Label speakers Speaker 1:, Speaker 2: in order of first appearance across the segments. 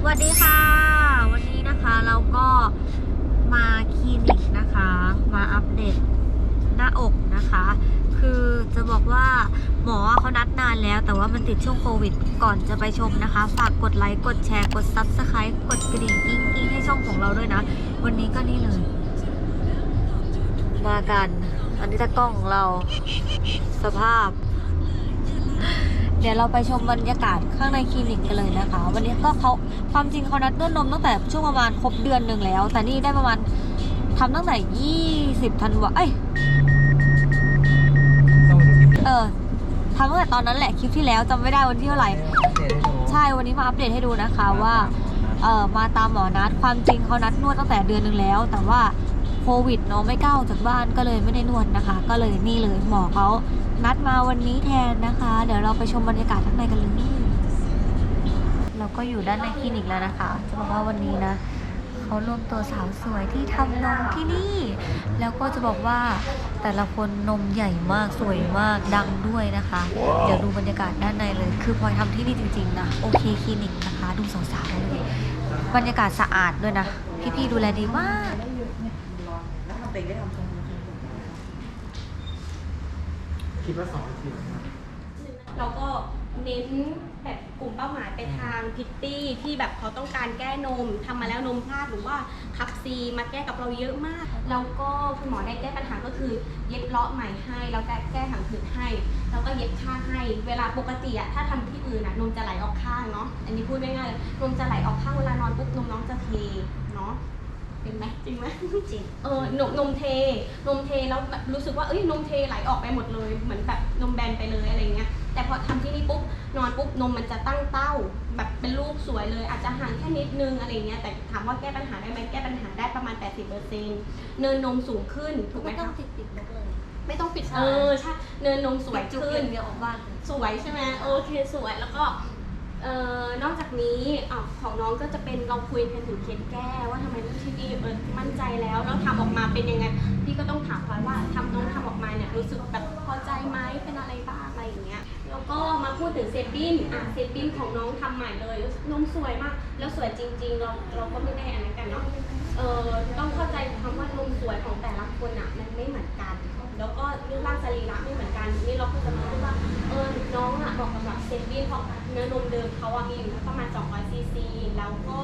Speaker 1: สวัสดีค่ะ วันนี้นะคะเราก็มาคลินิกนะคะ มาอัปเดตหน้าอกนะคะ คือจะบอกว่าหมอเขานัดนานแล้ว แต่ว่ามันติดช่วงโควิดก่อนจะไปชมนะคะ ฝากกดไลค์กดแชร์กด Subscribe กดกระดิ่งกิ้งกิ้งให้ช่องของเราด้วยนะ วันนี้ก็นี่เลย มากัน อันนี้ตากล้องของเราสภาพ เดี๋ยวเราไปชมบรรยากาศข้างในคลินิกกันเลยนะคะ วันนี้ก็เขาความจริงเขานัดนวดนมตั้งแต่ช่วงประมาณครบเดือนหนึ่งแล้ว แต่นี่ได้ประมาณทำตั้งแต่20ธันวาเอ้ยเออทำตั้งแต่ตอนนั้นแหละคลิปที่แล้วจำไม่ได้วันที่เท่าไหร่ใช่วันนี้มาอัปเดตให้ดูนะคะว่าเออมาตามหมอนัดความจริงเขานัดนวดตั้งแต่เดือนหนึ่งแล้ว แต่ว่า ควิดเนาะไม่กล้าออกจากบ้านก็เลยไม่ได้นวดนะคะ ก็เลยนี่เลยหมอเขานัดมาวันนี้แทนนะคะ เดี๋ยวเราไปชมบรรยากาศข้างในกันเลยเราก็อยู่ด้านในคลินิกแล้วนะคะจะบอกว่าวันนี้นะเขารวมตัวสาวสวยที่ทำนมที่นี่ แล้วก็จะบอกว่าแต่ละคนนมใหญ่มากสวยมากดังด้วยนะคะ เดี๋ยวดูบรรยากาศด้านในเลย คือพลอยทำที่นี่จริงๆนะโอเคคลินิกนะคะ ดูสาวๆเลยบรรยากาศสะอาดด้วยนะ พี่ๆดูแลดีมาก
Speaker 2: แล้วทำเองได้ทำทรง
Speaker 3: คิดว่าสองนาทีนะครับ
Speaker 4: เราก็เน้นแบบกลุ่มเป้าหมายไปทางพิตตี้ที่แบบเขาต้องการแก้นมทำมาแล้วนมพลาดหรือว่าคับซีมาแก้กับเราเยอะมาก แล้วก็คุณหมอได้แก้ปัญหาก็คือเย็บเลาะใหม่ให้แล้วแก้แก้ถังผืดให้ แล้วก็เย็บข้างให้ เวลาปกติอะถ้าทำที่อื่นอะนมจะไหลออกข้างเนาะอันนี้พูดง่ายๆเลยนมจะไหลออกข้างเวลานอนปุ๊บนมน้องจะเทเนาะ เป็นไหมจริงไหม
Speaker 1: จริง
Speaker 4: เออนมนมเท นมเทแล้วแบบรู้สึกว่าเอ้ยนมเทไหลออกไปหมดเลยเหมือนแบบนมแบนไปเลยอะไรเงี้ยแต่พอทำที่นี่ปุ๊บนอนปุ๊บนมมันจะตั้งเต้า แบบเป็นรูปสวยเลย อาจจะห่างแค่นิดนึงอะไรเงี้ยแต่ถามว่าแก้ปัญหาได้ไหมแก้ปัญหาได้ประมาณ 80%เนินนมสูงขึ้นถูกไหม
Speaker 1: ไม่ต้อ
Speaker 4: คะ
Speaker 1: งติดติดๆเลย
Speaker 4: ไม่ต้องปิด
Speaker 1: ใช่
Speaker 4: เออใช่เนินนมสวย
Speaker 1: จุก
Speaker 4: ขึ้
Speaker 1: อนย่างเดียวออกบ้านเลย
Speaker 4: สวยใช่ไหมโอเคสวยแล้วก็ เอ่อนอกจากนี้อะของน้องก็จะเป็นเราคุยกันถึงเคสแก้ว่าทำไมที่นี่เออมั่นใจแล้วแล้วทำออกมาเป็นยังไงพี่ก็ต้องถามพลอยว่าทำน้องทำออกมาเนี่ยรู้สึกแบบพอใจไหมเป็นอะไรบ้างอะไรอย่างเงี้ยแล้วก็มาพูดถึงเซตบิ้นอะเซตบิ้นของน้องทำใหม่เลยนมสวยมาก แล้วสวยจริง ๆ เราเราก็ไม่ได้อันนั้นกันเนาะเออต้องเข้าใจคำว่านมสวยของแต่ละคนอะมันไม่เหมือนกัน แล้วก็รูปร่างสรีระไม่เหมือนกันนี่เราก็จะมาดูว่าเออน้องอะบอกกับแบบเซนบินเพราะเนื้อนมเดิมเขาอะมีอยู่ประมาณ200ซีซีแล้วก็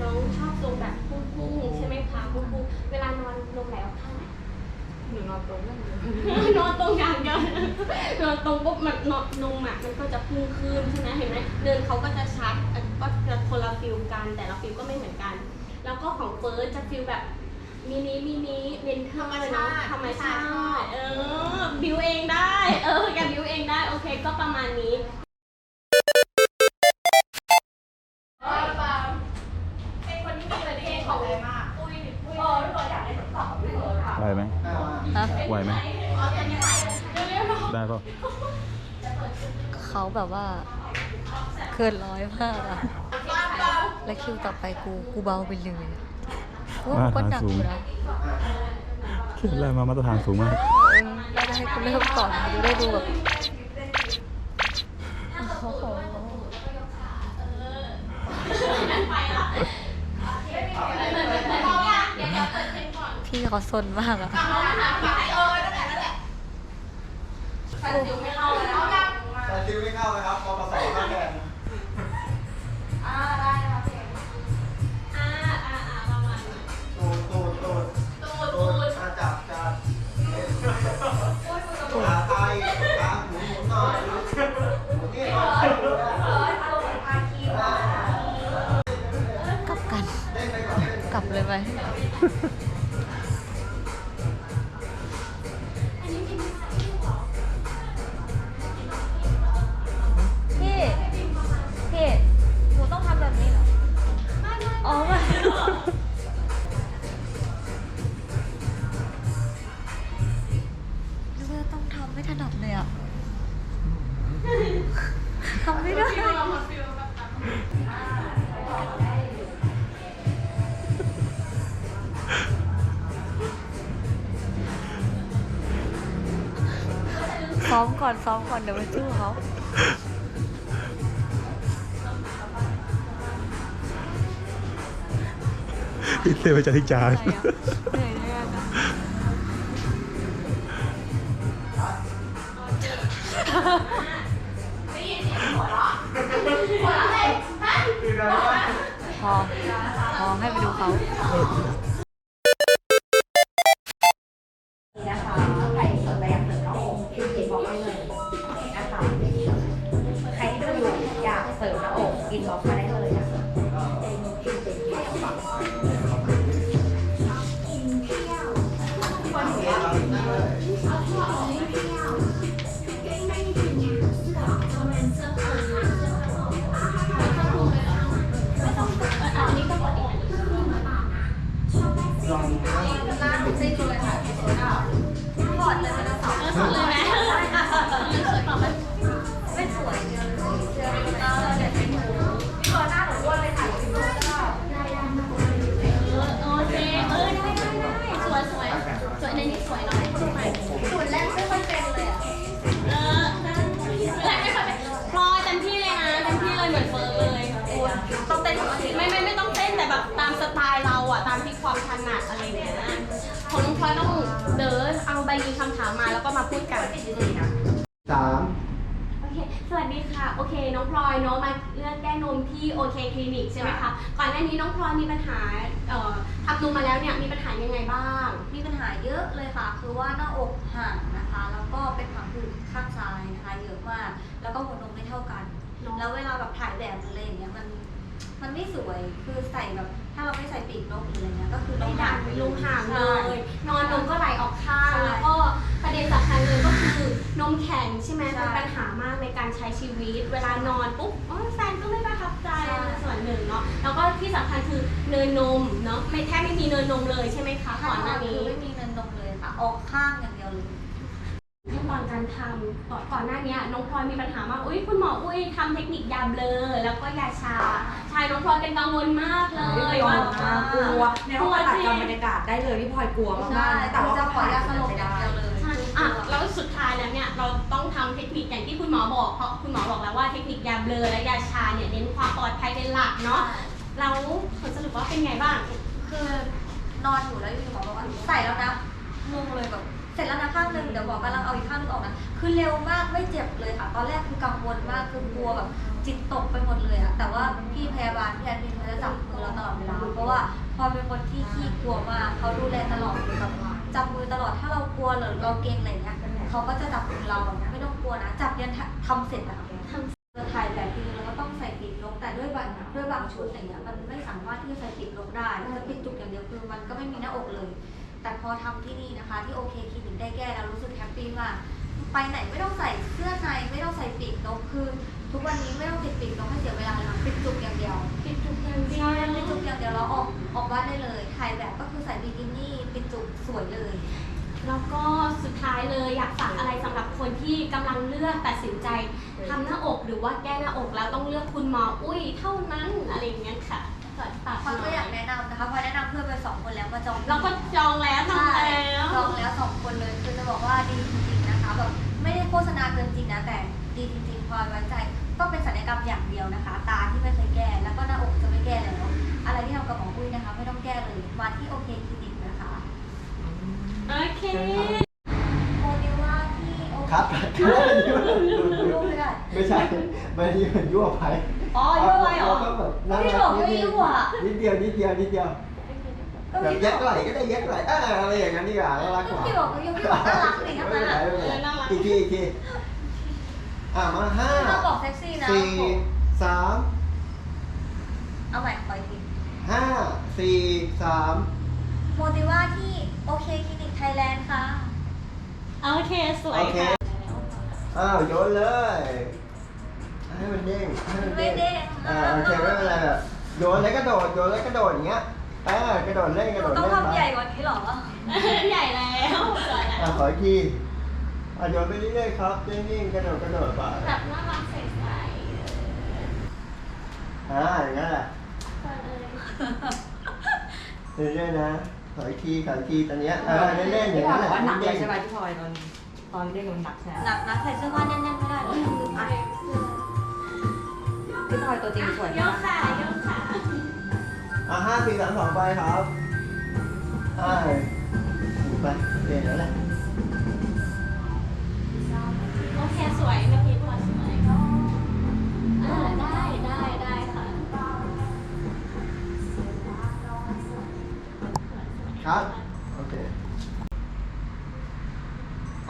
Speaker 4: น้องชอบทรงแบบพุ่งๆใช่ไหมคะพุ่งๆเวลานอนนมไหลออกข้างไหน
Speaker 1: หนูนอนตรงนั่นเลย
Speaker 4: นอนตรงอย่างเดียวนอนตรงปุ๊บมันนอนนมอะมันก็จะพุ่งขึ้นใช่ไหมเห็นไหมเดินเขาก็จะชัดอะก็จะคนละฟิลกันแต่ละฟิลก็ไม่เหมือนกัน แล้วก็ของเฟิร์สจะฟิลแบบ มินิมินิเน้นเท่าเนาะธรรมชาติเออบิวเองได้ เออแกบิวเองได้ โอเค ก็ประมาณนี้
Speaker 5: ไหวไหม
Speaker 1: ฮะ
Speaker 5: ไหวไหมได้ปะ
Speaker 1: เขาแบบว่าเกินร้อยมากอะและคิวต่อไปกูกูเบาไปเลย กูว่ากูก็หนักอยู่นะ
Speaker 5: คิดอะไรมามาตรฐานสูงมาก
Speaker 1: เออน่าจะให้คุณเริ่มก่อนดูได้ดูแบบโอ้โหพี่เขาซนมากอะ
Speaker 3: แต่ซิวไม่เข้าเลยครับปปสข้าแทน
Speaker 1: เลย ซ้อมก่อนซ้อมก่อนเดี๋ยวไปสู้เขา
Speaker 5: เซลล์จะทิจาร
Speaker 1: เหนื่อยเหนื่อยเหนื่อยอะพอพอให้ไปดูเขา
Speaker 4: พูดกัน
Speaker 3: สาม
Speaker 4: โอเค สวัสดีค่ะ โอเค น้องพลอยเนาะมาเลือกแก้นมที่โอเคคลินิกใช่ไหมคะ ก่อนหน้านี้น้องพลอยมีปัญหาเอ่อทำนมมาแล้วเนี่ยมีปัญหายังไงบ้าง
Speaker 1: มีปัญหาเยอะเลยค่ะ คือว่าหน้าอกห่างนะคะ แล้วก็เป็นผังผืดข้างซ้ายนะคะ เยอะมาก แล้วก็หัวนมไม่เท่ากัน
Speaker 4: เนอะ
Speaker 1: แล้วเวลาแบบถ่ายแบบหรืออะไรอย่างเงี้ยมัน มันไม่สวย คือใส่แบบ ถ้าเราไม่ใส่ปีกนกหรืออะไรเงี้ยก็คือ
Speaker 4: ล
Speaker 1: ไม่
Speaker 4: ง
Speaker 1: ดั
Speaker 4: ห่าง
Speaker 1: ง
Speaker 4: ลงห่างเล
Speaker 1: ใช่
Speaker 4: ย นอนนมก็ไหลออกข้าง
Speaker 1: ใช่
Speaker 4: แล้วก็ประเด็นสำคัญเลยก็คือนมแข็งใช่ไหม
Speaker 1: ใช่
Speaker 4: เป็นปัญหามากในการใช้ชีวิต เวลานอนปุ๊บอ๋อแฟนก็ไม่ประทับใจ
Speaker 1: ใช่
Speaker 4: ส่วนหนึ่งเนาะแล้วก็ที่สำคัญคือเนยนมเนาะไม่แทบไม่มีเนยนมเลยใช่ไหมคะก่อนหน้านี้
Speaker 1: คือไม่มีเงินนมเลยค่ะ ออกข้างอย่างเดียวเลย
Speaker 4: ขั้นตอนการทำก่อนก่อนหน้านี้น้องพลอยมีปัญหามากอุ้ยคุณหมออุ้ยทำเทคนิคยาเบลอแล้วก็ยาชาใช่น้องพลอยเป็นกังวลมากเลยว่า
Speaker 2: กลัวในห้องผ่าตัดจำบรรยากาศได้เลยพี่พลอยกลัวมากๆแต่ว่า
Speaker 1: จะขอยาสลบ
Speaker 2: ไม่
Speaker 1: อย่าง
Speaker 2: ได้
Speaker 1: เดียวเลย
Speaker 4: ใช่อะแล้วสุดท้ายแล้วเนี่ยเราต้องทำเทคนิคอย่างที่คุณหมอบอกเพราะคุณหมอบอกแล้วว่าเทคนิคยาเบลอและยาชาเนี่ยเน้นความปลอดภัยเป็นหลักเนาะเราผลสรุปว่าเป็นไงบ้าง
Speaker 1: คือนอนอยู่แล้วอยู่หมอบอกว่าใส่แล้วนะงงเลยแบบ เสร็จแล้วนะข้างหนึ่งเดี๋ยวหมอกำลังเอาอีกข้างนึงออกนะคือเร็วมากไม่เจ็บเลยค่ะ ตอนแรกคือกังวลมากคือกลัวแบบจิตตกไปหมดเลยอะแต่ว่าพี่พยาบาลพี่แอดมินเขาจะจับมือเราตลอดเวลาเพราะว่าพอเป็นคนที่ขี้กลัวมากเขาดูแลตลอดแบบจับมือตลอดถ้าเรากลัวหรือเราเกรงอะไรเงี้ยเขาก็จะจับมือเราแบบไม่ต้องกลัวนะจับยันทำเสร็จอะทำเราถ่ายแบบคือเราก็ต้องใส่ปีกนกแต่ด้วยบางด้วยบางชุดอย่างเงี้ยมันไม่สามารถที่จะใส่ปีกนกได้จะปิดจุกอย่างเดียวคือมันก็ไม่มีหน้าอกเลย แต่พอทำที่นี่นะคะ ที่โอเคคลินิกได้แก้แล้วรู้สึกแฮปปี้มากไปไหนไม่ต้องใส่เสื้อในไม่ต้องใส่ปีกนกคือ ทุกวันนี้ไม่ต้องติดปีกนกให้เสียเวลาเลยค่ะปิดจุกอย่างเดียว
Speaker 4: ปิดทุกอย่างดี
Speaker 1: ใช่ปิดจุกอย่างเดียวแล้วออกออกบ้านได้เลยถ่ายแบบก็คือใส่บิกินี่ปิดจุกสวยเลย
Speaker 4: แล้วก็สุดท้ายเลยอยากฝากอะไรสำหรับคนที่กำลังเลือกตัดสินใจทำหน้าอกหรือว่าแก้หน้าอกแล้วต้องเลือกคุณหมออุ้ยเท่านั้นอะไรอย่างเงี้ยค่ะ
Speaker 1: พลอยก็อยากแนะนำนะคะพลอยแนะนำเพื่อนไปสองคนแล้วมาจอง
Speaker 4: เราก็จองแล้วทำแล้ว
Speaker 1: ลองแล้วสองคนเลยคือจะบอกว่าดีจริงๆนะคะแบบไม่ได้โฆษณาเกินจริงนะแต่ดีจริงๆพลอยไว้ใจต้องเป็นศัลยกรรมอย่างเดียวนะคะ ตาที่ไม่เคยแก้แล้วก็หน้าอกจะไม่แก้แล้วอะไรที่ทำกับหมออุ้ยนะคะ ไม่ต้องแก้เลยมาที่โอเคคลินิกนะคะ
Speaker 4: โอเค
Speaker 1: โมเดิว่าที่โอเค
Speaker 3: ครับ
Speaker 1: ไม่ได้
Speaker 3: ไม่ใช่ไม่ได้ยั่วไป
Speaker 1: อ๋อยั่วไปเหรอ
Speaker 3: น่า
Speaker 1: ไม่
Speaker 3: รั
Speaker 1: บอก
Speaker 3: นิด
Speaker 1: ไม่
Speaker 3: เดียว
Speaker 1: ยั่ว
Speaker 3: นิดเดียวนิดเดียวนิดเดียว
Speaker 1: ก็
Speaker 3: แบบ
Speaker 1: พี่
Speaker 3: แย
Speaker 1: บ
Speaker 3: ก
Speaker 1: อก
Speaker 3: ไหลก็ได้แยกไหลอ่าอะไรอย่างนั้นดีกว่าน่ารักกว่า
Speaker 1: พี่บอกว่ายั่วพี่บอกน่ารักเลยทั้ง
Speaker 3: ไม่
Speaker 1: นั้น
Speaker 3: เป็นไร
Speaker 1: อะ
Speaker 3: ไม่เป็นไร
Speaker 4: น่ารัก
Speaker 3: อีกทีอีกทีอ่ามาห้า
Speaker 1: ไม่ต้องบอกเซ็กซี่นะ
Speaker 3: สี่สาม
Speaker 1: เอาใหม่ขออีกที
Speaker 3: ห้าสี่สาม
Speaker 1: โมดิว่าที่โอเคคลินิกไทยแลนด์ค่ะ
Speaker 4: โอเค สวย
Speaker 3: โอเค
Speaker 4: ค่ะ
Speaker 3: อ้าวโยนเลย ให้มันเด้งให้มัน
Speaker 1: ไม่เด้ง
Speaker 3: อ่าโอเคไม่เป็นไรแบบโยนแล้วกระโดดโยนแล้วกระโดดอย่างเงี้ยเออกระโดดเล่น
Speaker 1: ห
Speaker 3: กระ
Speaker 1: นู
Speaker 3: โดด
Speaker 1: ต้อง
Speaker 3: เล่น
Speaker 1: ทำใหญ่กว่านี้เหรอ
Speaker 4: ใหญ่แล้วสวยแล้ว
Speaker 3: อ่าขออีกทีอะโยนไปเรื่อยๆครับนิ่งๆกระโดดกระโดดไป
Speaker 4: แบบน่ารักใส
Speaker 3: อ่าอย่างนั้นแหละ
Speaker 4: ๆสวยเลย
Speaker 3: เรื่อยๆนะขออีกทีขออีกทีตอนเนี้ยเออเล่นๆอย่างนั้นแหละ
Speaker 2: ว่าหนักเลย
Speaker 3: นิ่ง
Speaker 2: ใช่ไหมพี่พลอยตอนตอนเรียกมันหนักใช่ไหม
Speaker 1: หนักนะใส่เสื้อผ้าแน่นๆไม่ได้เลยคืออะ
Speaker 2: พี่พลอยตัวจริงสวย
Speaker 4: โย
Speaker 2: มาก
Speaker 4: กค่ะโยกค่ะ
Speaker 3: ๆอะห้าสี่สามสองไปครับใช่ไปเปลี่ยนแล้วแหละ
Speaker 4: โอเคสวยเมื่อกี้ตัวสวยก็อ่าได้ได้ได้ค่ะ
Speaker 3: ครับ โอเค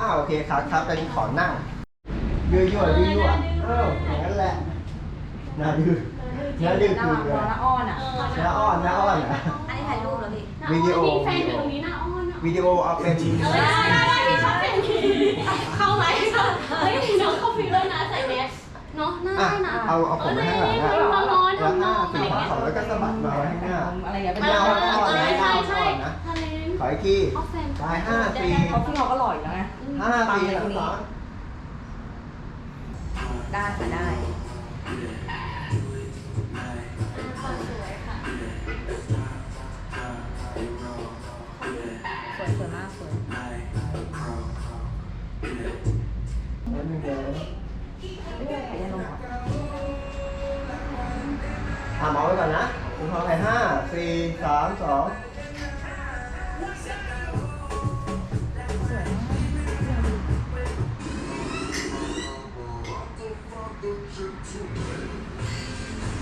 Speaker 3: อ้าวโอเคครับครับตอนนี้ขอนั่งยืดยั่วยืดยั่วเอออย่าง นั้นแหละน่าดื้อน่าดื้อ
Speaker 2: น่า
Speaker 3: คือ
Speaker 2: รัก
Speaker 3: เลย
Speaker 2: น้าอ้อนอะ
Speaker 3: น่าอ้อนน่าอ้อนนะ
Speaker 1: อันนี้ถ่ายรูปแล้วพี่
Speaker 3: วิดีโอ
Speaker 4: มีแฟนอยู่ตรงนี้หน้าอ้อนอะ
Speaker 3: วิดีโอเอาเป็น
Speaker 4: เออได้ได้ได้พี่ชอบเป็นเข้าไหมเข้าเฮ้ยน้องเข้าฟิลเลอร์นะใส่แมสเนาะหน้า
Speaker 3: อะ
Speaker 4: ได้นะ
Speaker 3: เอาเอาผมไปข้างหลังอะ
Speaker 4: ร้อนร้อน
Speaker 3: แล้ว
Speaker 4: ทำ
Speaker 3: ห
Speaker 4: น
Speaker 3: น้า
Speaker 4: อง
Speaker 3: สี
Speaker 4: อะไร
Speaker 3: ขาว
Speaker 4: เงี้ย
Speaker 3: ๆแล้วก็สะบัดมาไว้ข้างหน้า
Speaker 2: อะไรอย่างเงี้ยเป็น
Speaker 3: ไม่
Speaker 2: ดา
Speaker 3: เอา
Speaker 2: ว
Speaker 3: ไม่เอา
Speaker 4: เออใช่ใช่
Speaker 3: ก่อนนะ
Speaker 4: ทะเล
Speaker 3: ขออีกที
Speaker 4: ออฟแฟน
Speaker 3: ไปห้าสี่
Speaker 2: เขาพี่เขาก็หล่ออยู่แล้วไง
Speaker 3: ห้าสี่สามสอง
Speaker 2: ได้ค่ะได้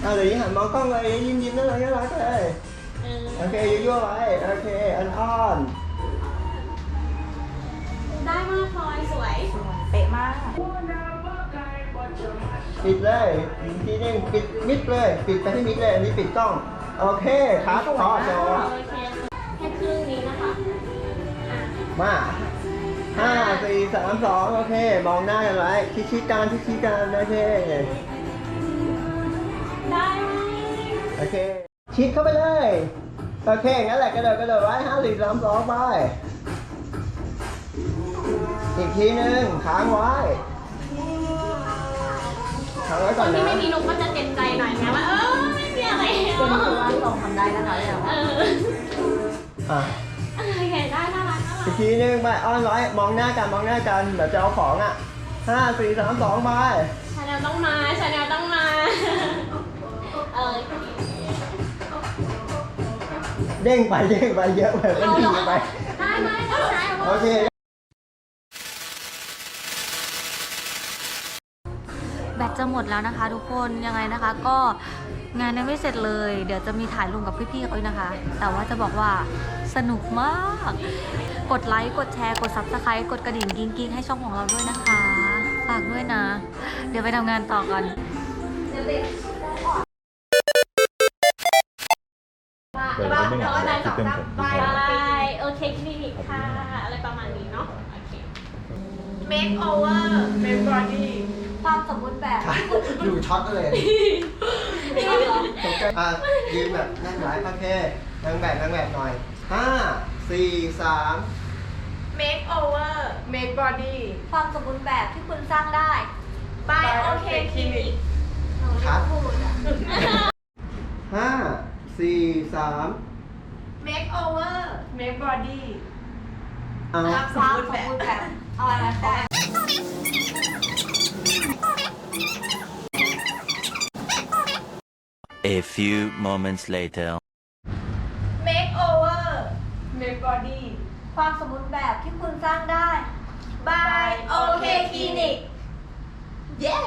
Speaker 2: อะ
Speaker 3: เดี๋ยวนี้หันมองกล้องเลยยิ้มยิ้มน่ารักน่ารักเลย
Speaker 4: เออ
Speaker 3: โอเคยั่วๆไว้โอเคอันอ่อน
Speaker 4: ได้มากพลอยสวย
Speaker 2: สวยเป๊ะมาก
Speaker 3: ปิดเลยอีกทีหนึงปิดมิดเลย ปิดไปที่มิดเลยอันนี้ปิดกล้อง โอเคครับพอจอ
Speaker 4: โอเคแค่ครึ่งนี้นะคะอะ
Speaker 3: มาห้าสี่สามสองโอเค มองหน้ากันไว้ชี้ๆกันชี้ๆกันโอเค เค ชิดเข้าไปเลย โอเค งั้นแหละกระโดดกระโดดไว้ห้าสี่สามสองไป อีกทีหนึ่งค้างไว้ค้างไว้ก่อน
Speaker 4: ที่
Speaker 3: นะ
Speaker 4: ไม่มีนกก็จะเจ็บใจหน่อยไงว่าเออไม่มีอะไร
Speaker 2: เป็นคือว่าลองทำได้นะคะเนี่ย
Speaker 4: เออ
Speaker 3: อะ
Speaker 4: โอเคได้น่ารักน่ารั
Speaker 3: อี
Speaker 4: ก
Speaker 3: กทีหนึ่งไปอ้อนไว้มองหน้ากันมองหน้ากันแบบจะเอาของอะห้าสี่สามสองไป
Speaker 4: ชาแนลต้องมาชาแนลต้องมา เออ
Speaker 3: เด้งไปเด้งไปเยอะไปมัน
Speaker 4: เอา
Speaker 3: ดี
Speaker 4: เหรอ
Speaker 3: ไป
Speaker 4: ได้ไหมได้ไหม
Speaker 3: โอเค
Speaker 1: แบตจะหมดแล้วนะคะทุกคนยังไงนะคะ ก็งานยังไม่เสร็จเลย เดี๋ยวจะมีถ่ายลงกับพี่ๆเขาอีกนะคะ แต่ว่าจะบอกว่าสนุกมาก กดไลค์ กดแชร์ กด subscribe กดกระดิ่งกิ้งกิ้งๆให้ช่องของเราด้วยนะคะ ฝากด้วยนะ เดี๋ยวไปทำงานต่อกัน
Speaker 5: เปิด แล้วไม่เหงาคิดเต็มผมที่
Speaker 4: ได
Speaker 5: เขา้
Speaker 4: โอเคคลินิกค่ะ อะไรประมาณนี้เนาะ โอเค
Speaker 1: ความสมบูรณ์แบบ
Speaker 3: ดูช็อตเลยตกใจอะยืนแบบนั่งหลายโอเคนั่งแบบนั่งแบบหน่อยห้าสี่สาม
Speaker 6: make over make body
Speaker 1: ความสมบูรณ์แบบที่คุณสร้างได้
Speaker 6: by OK Clinic
Speaker 3: คัดห้า สี่สาม
Speaker 6: make over make body
Speaker 3: เอา
Speaker 1: ความสมบูรณ์แบบเอาอะไรมาแต่
Speaker 7: A few moments later.
Speaker 6: make over make body
Speaker 1: ความสมบูรณ์แบบที่คุณสร้างได้
Speaker 6: by OK Clinic เย้